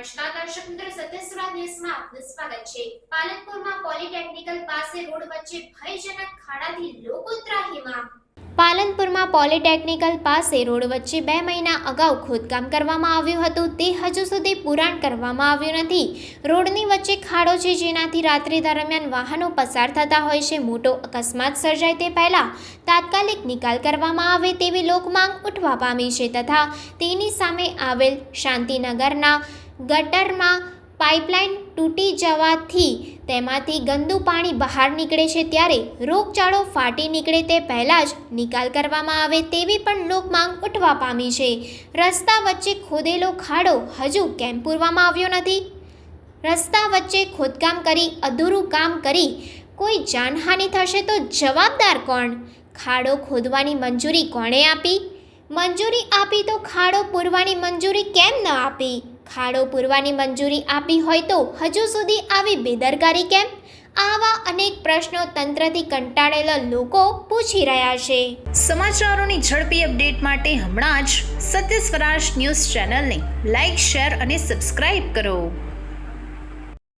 ન્યૂઝમાં આપનું સ્વાગત છે. પાલનપુરમાં પોલિટેકનિકલ પાસે રોડ વચ્ચે ભયજનક ખાડાથી લોકો ત્રાહીમામ પાલનપુરમાં પોલિટેકનિકલ પાસે રોડ વચ્ચે બે મહિના અગાઉ ખોદકામ કરવામાં આવ્યું હતું. તે હજુ સુધી પુરાણ કરવામાં આવ્યું નથી. રોડની વચ્ચે ખાડો છે જેનાથી રાત્રિ દરમિયાન વાહનો પસાર થતા હોય છે. મોટો અકસ્માત સર્જાય તે પહેલાં તાત્કાલિક નિકાલ કરવામાં આવે તેવી લોકમાંગ ઉઠવા પામી છે તથા તેની સામે આવેલ શાંતિનગરના ગટરમાં પાઇપલાઇન તૂટી જવાથી તેમાંથી ગંદુ પાણી બહાર નીકળે છે ત્યારે રોગચાળો ફાટી નીકળે તે પહેલાં જ નિકાલ કરવામાં આવે તેવી પણ લોકમાંગ ઉઠવા પામી છે. રસ્તા વચ્ચે ખોદેલો ખાડો હજુ કેમ પૂરવામાં આવ્યો નથી? રસ્તા વચ્ચે ખોદકામ કરી, અધૂરું કામ કરી કોઈ જાનહાનિ થશે તો જવાબદાર કોણ? ખાડો ખોદવાની મંજૂરી કોણે આપી? મંજૂરી આપી તો ખાડો પૂરવાની મંજૂરી કેમ ન આપી? ખાડો પૂરવાની મંજૂરી આપી હોય તો હજુ સુધી આવી બેદરકારી કેમ? આવા અનેક પ્રશ્નો તંત્રથી કંટાળેલા લોકો પૂછી રહ્યા છે. સમાચારોની ઝડપી અપડેટ માટે હમણાં જ સત્ય સ્વરાજ ન્યૂઝ ચેનલને લાઇક શેર અને સબસ્ક્રાઇબ કરો.